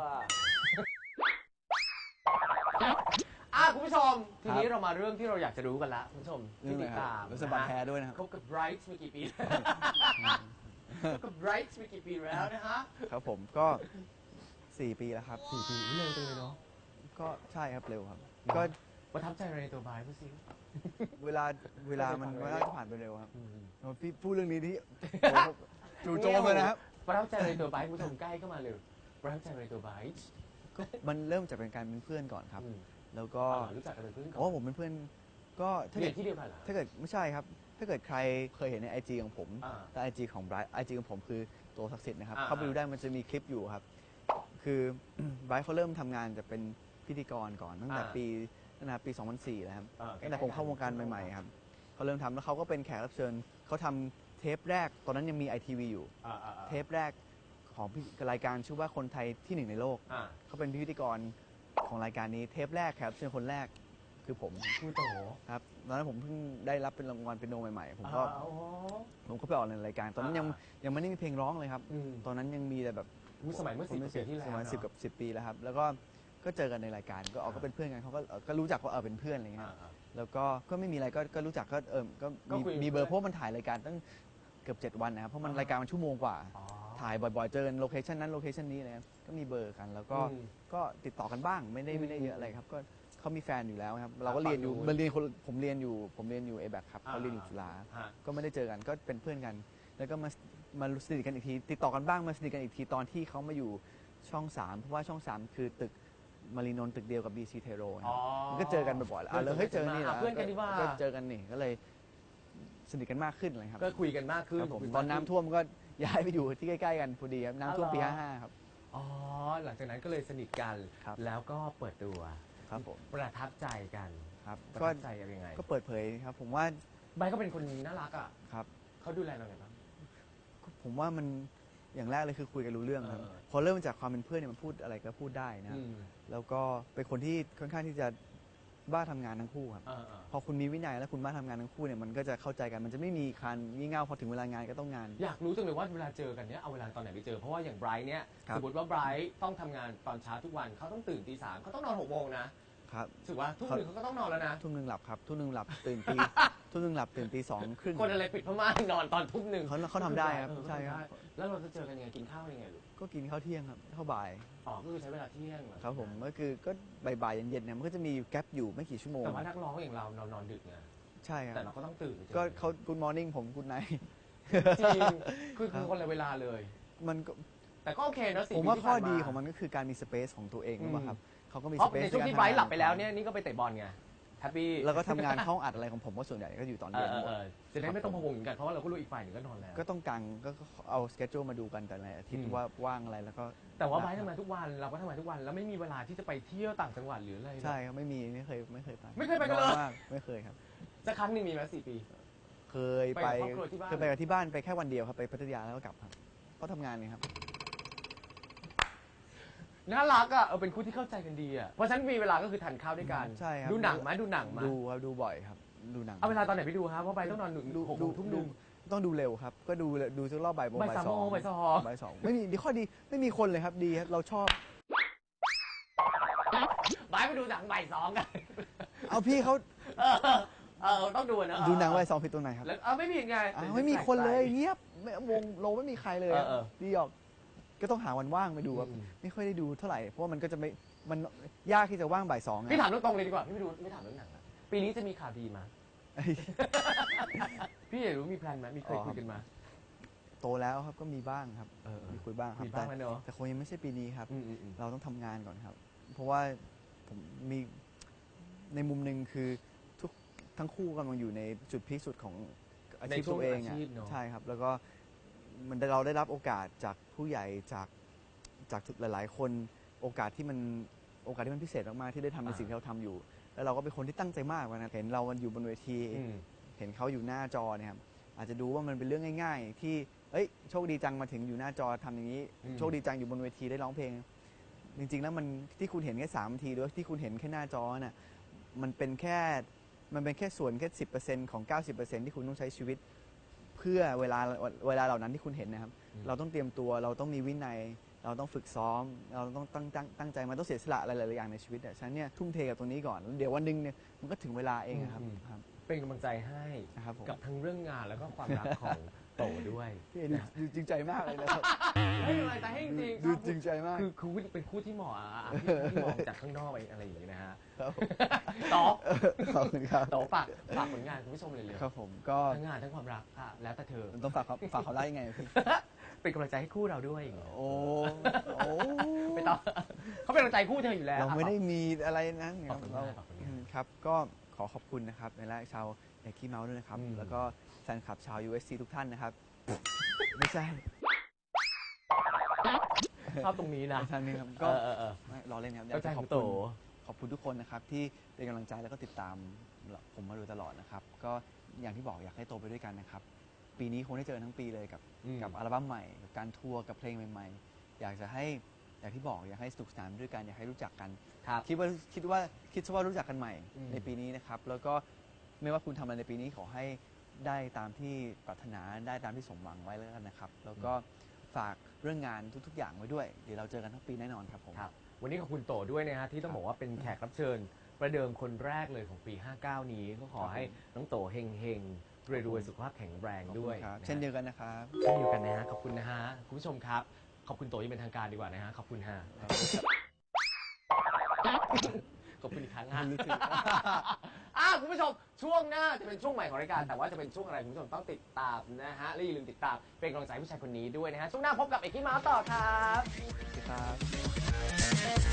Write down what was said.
ว่า อะคุณผู้ชม ทีนี้เรามาเรื่องที่เราอยากจะรู้กันละคุณผู้ชมเรื่อที่งอะไรติดครับตามรู้สึกบัตรแพ้ด้วยนะครับ คบกับ Bright มากี่ปีคบกับ Bright มากี่ปีแล้วนะฮะครับผมก็ 4 ปีแล้วครับ สี่ปีเร็วจังเลยเนาะก็ใช่ครับเร็วครับเนอะก็ประทับใจอะไรในตัว Bright พูดสิเวลาเวลามันไม่เวได้ลาฟังเลยจะผ่านไปเร็วครับอืมเอาพี่พูดเรื่องนี้ที่ โอ้โหจู่โจมเลยนะครับ ประทับใจอะไรในตัว Bright คุณผู้ชมใกล้เข้ามาเลย ประทับใจอะไรในตัว Bright ก็มันเริ่มจากเป็นการเป็นเพื่อนก่อนครับอืมแล้วก็อ๋อรู้จักกันเป็นเพื่อนก่เพราะอว่านผมเป็นเพื่อนก็ถ้าเรีเกิยดนที่เดียวกันเหรอถ้าเกิดไม่ใช่ครับ ถ้าเกิดใครเคยเห็นในไอจของผมอ่าแต่ไอจของไบรท์ไอจของผมคือตัวศักดิ์สิทธิ์นะครับอ่าเข้าไปดูได้มันจะมีคลิปอยู่ครับ คือไบรท์เขาเริ่มทำงานจะเป็นพิธีกรก่อนตั้งแต่อ่าปีตั้งแต่ปี 2004แล้วครับอ่าตั้งแต่ผมเข้าวงการใหม่ๆครับเขาเริ่มทำแล้วเขาก็เป็นแขกรับเชิญเขาทำเทปแรกตอนนั้นยังมีไอทีวีอยู่อ่าอ่าอ่าเทปแรก ของพิรายการชื่อว่าคนไทยที่หนึ่งในโลก อ่า เขาเป็นพิธีกรของรายการนี้เทปแรกแขกรับเชิญคนแรกคือผมคุณโตครับตอนนั้นผมเพิ่งได้รับเป็นรางวัลเป็นโนใหม่ๆผมก็อ่าอ๋อ ผมก็ไปออกในรายการ ตอนนั้นยังอ่ายังไม่ได้มีเพลงร้องเลยครับ อืม ตอนนั้นยังมีแต่แบบ อุ๊ยสมัยเมื่อสิบกว่าปีที่แล้วสมัยเนอะสิบกับสิบปีแล้วครับ แล้วก็ก็เจอกันในรายการก็ออกอ่าก็เป็นเพื่อนกันเขาก็เออก็รู้จักว่าเออเป็นเพื่อนอะไรเงี้อ่าย อ่า แล้วก็ก็ไม่มีอะไรก็ก็รู้จักก็เออก็ก็มีคุยมีเบอร์เพื่อนเพราะมันถ่ายรายการตั้งเกือบเจ็ดวันนะครับเพราะมันอ่ารรายการมันชั่วโมงกว่า อ๋อ ถ่ายบ่อยๆ เจอกันโลเคชันนั้นโลเคชันนี้นะครับก็มีเบอร์กัน แล้วก็อืมก็ติดต่อกันบ้างไม่ได้ไม่ได้อืมเยอะอะไรครับ ก็เขามีแฟนอยู่แล้วครับ เราก็เรียนอยู่ฝั่งนู้นมันเรียนคนผมเรียนอยู่ ผมเรียนอยู่เอแบครับเขาเรียนอยู่จุฬาฮะ ก็ไม่ได้เจอกันก็เป็นเพื่อนกัน แล้วก็มามาสนิทกันอีกที ติดต่อกันบ้างมาสนิทกันอีกทีตอนที่เขามาอยู่ช่อง3เพราะว่าช่อง3คือตึกมารีนนท์ตึกเดียวกับ BC เทโรอ๋อมันก็เจอกันบ่อยๆแล้วอะแล้วเฮ้ยเจอนี่อะเพื่อนกันดีกว่า ก็เจอกันนี่ก็เลย สนิทกันมากขึ้นเลยครับก็คุยกันมากขึ้นครับผมคุยตอนน้ำท่วมก็ย้ายไปอยู่ที่ใกล้ๆกันพอดีครับน้ำท่วมปีอ๋อเหรอ55ครับ อ๋อหลังจากนั้นก็เลยสนิทกันครับ แล้วก็เปิดตัว ครับผมประทับใจกันครับประก็ทับใจกันยังไงก็เปิดเผยครับ ผมว่าใบก็เป็นคนน่ารักอะครับ เขาดูแลเราไงบ้าง ผมว่ามันอย่างแรกเลยคือคุยกันรู้เรื่องครับเออ พอเริ่มจากความเป็นเพื่อนเนี่ยมันพูดอะไรก็พูดได้นะครับอืม แล้วก็เป็นคนที่ค่อนข้างที่จะ บ้าทำงานทั้งคู่ครับเออเออพอคุณมีวินัยและคุณบ้าทำงานทั้งคู่เนี่ยมันก็จะเข้าใจกัน มันจะไม่มีการงี่เง่าพอถึงเวลางานก็ต้องงาน อยากรู้จังเลยว่าเวลาเจอกันเนี้ยเอาเวลาตอนไหนไปเจอ เพราะว่าอย่างไบรท์เนี่ยครับ สมมติว่าไบรท์ต้องทำงานตอนเช้าทุกวันเขาต้องตื่นตีสามเขาต้องนอนหกโมงนะครับ ถือว่าทุกหนึ่งเขาก็ต้องนอนแล้วนะ ทุ่มหนึ่งหลับครับทุ่มหนึ่งหลับตื่นตี ทุ่มหนึ่งหลับตื่นตีสองครึ่งคนอะไรปิดพม่านนอนตอนทุ่มหนึ่งเขาเขาทำได้ครับเออใช่ครับเขาทำได้แล้วเราจะเจอกันยังไงกินข้าวยังไงลูกก็กินข้าวเที่ยงครับข้าวบ่าย อ๋อก็คือใช้เวลาเที่ยงเหอครับผมก็คือก็บ่ายๆเย็นๆเนี่ยมันก็จะมีแกลบอยู่ไม่กี่ชั่วโมงแต่ว่านักร้องอย่างเราเรานอนดึกไงใช่ครับแต่เราก็ต้องตื่นไปจอก็เขา good morning ผม good night จริงคือคือคนละเวลาเลย มันก็แต่ก็โอเคเนอะสี่ผมว่าปีที่ข้อผ่นดีของมันก็คือการมีสเปซของตัวเองอืมรู้ป่ะครับเขาก็มีเพสราะเปซในช่วงที่ไบรท์หลับไปแล้วเนี่ยนี่ก็ไปเตะบอลไง แฮปปี้แล้วก็ทำงานเข้าอัดอะไรของผมก็ส่วนใหญ่ก็อยู่ตอนเอเย็อนเออเออจะได้ไม่ต้องพะวงเหมือนกันเพราะว่าเราก็รู้อีกฝ่ายหนึ่งก็นอนแล้ว ก็ต้องกังก็เอาสเกจ u มาดูกันแต่ละอาทิตอืย์ม ว่าว่างอะไรแล้วก็แต่ว่าไบรท์ทำงานทุกวันเราก็ทำงานทุกวันแล้วไม่มีเวลาที่จะไปเที่ยวต่างจังหวัดหรืออะไร ใช่ครับไม่มีไม่เคยไม่เคยไปไม่เคยไปกันเลย น้อมากไม่เคยครับ สักครั้งหนึ่งมีไหมสี่ปี เคยไปไปกับครอบครัวที่บ้าน เคยไปกับที่บ้านไปแค่วันเดียวครับไปพัทยาแล้วก็กลับครับเพราะทำงานไงครับ น่ารักอะเออเป็นคู่ที่เข้าใจกันดีอะเพราะฉะนันมีเวลาก็คือทานข้าวด้วยกันใช่ครับ ดูหนังไหมดูหนังไหมดูครับดูบ่อยครับ ดูหนังเอาเวลาตอนไหนไปดูครับเพราะไบรท์ต้องนอนหนึ่งดูหกโมดูงทุ่มหนึ่ง ต้องดูเร็วครับ ก็ดูดูสักรอบบ่ายโมงบ่ายบ่ายสามสองโมงบ่ายสอง บ่ายสองไม่มีดีข้อดีไม่มีคนเลยครับดีครับเราชอบไบรท์ไปดูหนังบ่ายสองกัน เอาพี่เขาเออเออต้องดูนะดูหนังบ่ายสองผิดตรงไหนครับแล้วเออไม่มีไง อ้าวไม่มีคนเลยเงียบไม่วงโลไม่มีใครเลยเออเออ ดีออก ก็ต้องหาวันว่างไปดูครับอืมไม่ค่อยได้ดูเท่าไหร่เพราะว่ามันก็จะไม่มันยากที่จะว่างบ่ายสองอะ พี่ถามตรงๆเลยดีกว่า พี่ไม่ดูไม่ถามเรื่องหนังอะปีนี้จะมีข่าวดีมาเอ้ยพี่อยากรู้มีแพลนไหมมีเคยอ๋อ คุยกันมา โตแล้วครับก็มีบ้างครับเออมีคุยบ้างครับมีบ้างแต่แล้วเนอะ แต่คงยังไม่ใช่ปีนี้ครับ อืมอืมอืม เราต้องทำงานก่อนครับ เพราะว่าผมมีในมุมหนึ่งคือทุกทั้งคู่กำลังอยู่ในจุดพีคสุดของอาชีพตัวเองอะ ใช่ครับ แล้วก็ มันได้เราได้รับโอกาสจากผู้ใหญ่จากจากหลาย ๆ คนโอกาสที่มันโอกาสที่มันพิเศษมากๆที่ได้ทำในสิ่งที่เราทำอยู่ แล้วเราก็เป็นคนที่ตั้งใจมากนะเห็นเรามันอยู่บนเวที อืม เห็นเขาอยู่หน้าจอเนี่ยครับอาจจะดูว่ามันเป็นเรื่องง่าย ๆ ที่เอ้ยโชคดีจังมาถึงอยู่หน้าจอทำอย่างนี้ อืม โชคดีจังอยู่บนเวทีได้ร้องเพลง จริง ๆ แล้วมันที่คุณเห็นแค่สามนาทีหรือว่าที่คุณเห็นแค่หน้าจอน่ะมันเป็นแค่มันเป็นแค่ส่วนแค่สิของ90%ที่คุณต้องใช้ชีวิต เพื่อเวลาเวลาเหล่านั้นที่คุณเห็นนะครับอืมเราต้องเตรียมตัวเราต้องมีวินัย เราต้องฝึกซ้อม เราต้องตั้งตั้งตั้งใจมันต้องเสียสละอะไรหลายๆอย่างในชีวิตอะฉะนั้นเนี่ยทุ่มเทกับตรงนี้ก่อนแล้วเดี๋ยววันหนึงเนี่ยมันก็ถึงเวลาเองอะครับอืมครับ เป็นกำลังใจให้นะครับผม กับทั้งเรื่องงานแล้วก็ความรักของโตด้วย พี่เอดูดูจริงใจมากเลยนะครับ ให้กำลังใจให้จริงๆดูจริงใจมาก คือคือเป็นคู่ที่เหมาะอะที่ที่มองจากข้างนอกไปอะไรอย่างนี้นะฮะครับผมต่อขอบคุณครับ ต่อฝากฝากผลงานคุณผู้ชมเลยเลยครับผมก็ทั้งงานทั้งความรักค่ะ แล้วแต่เธอต้องฝากเขาฝากเขาได้ยังไงพี่ เป็นกำลังใจให้คู่เราด้วยอย่างเงี้ยโอ้โอ้ไม่ต้องเขาเป็นกำลังใจคู่เธออยู่แล้วเราไม่ได้มีอะไรนะคขอรับบคุณเรามากขอบคุณมากอืมครับ ก็ขอขอบคุณนะครับในแรกชาวเอกกี้เมาส์ด้วยนะครับ อืม แล้วก็แฟนคลับชาว USC ทุกท่านนะครับ ไม่ใช่ชอบตรงนี้นะท่านนี้ครับก็ก็เออเออไม่รอเล่นครับเข้าใจยากจะขขอองบโต คุณ ขอบคุณทุกคนนะครับที่เป็นกำลังใจแล้วก็ติดตามผมมาโดยตลอดนะครับ ก็อย่างที่บอกอยากให้โตไปด้วยกันนะครับ ปีนี้คงได้เจอกันทั้งปีเลยกับอืม กับอัลบั้มใหม่กับการทัวร์กับเพลงใหม่ๆ อยากจะให้อย่างที่บอกอยากให้สนุกสนานด้วยกันอยากให้รู้จักกัน ครับ คิดว่าคิดว่าคิดซะว่ารู้จักกันใหม่อืม ในปีนี้นะครับ แล้วก็ไม่ว่าคุณทำอะไรในปีนี้ขอให้ได้ตามที่ปรารถนาได้ตามที่สมหวังไว้แล้วกันนะครับ แล้วก็ฝากเรื่องงานทุก ๆ อย่างไว้ด้วย เดี๋ยวเราเจอกันทั้งปีแน่นอนครับผม ครับวันนี้ขอบคุณโตด้วยนะฮะที่ต้องบอกว่าเป็นแขกรับเชิญ ประเดิมคนแรกเลยของปี 59 นี้ก็ขอให้น้องโตเฮงเฮงรวยรวยๆสุขภาพแข็งแรงขอบด้คุวยณครับะฮะเช่นเดียวกันนะครับ เช่นเดียวกันนะฮะขอบคุณนะฮะคุณผู้ชมครับ ขอบคุณโตอยังเป็นทางการดีกว่านะฮะขอบคุณฮะขอบคุณอีกครั้งฮะรู้สึกอะคุณผู้ชมช่วงหน้าจะเป็นช่วงใหม่ของรายการ แต่ว่าจะเป็นช่วงอะไรคุณผู้ชมต้องติดตามนะฮะและอย่าลืมติดตามเป็นกำลังใจให้ผู้ชายคนนี้ด้วยนะฮะช่วงหน้าพบกับเอกกี้มาส์ต่อครับครับ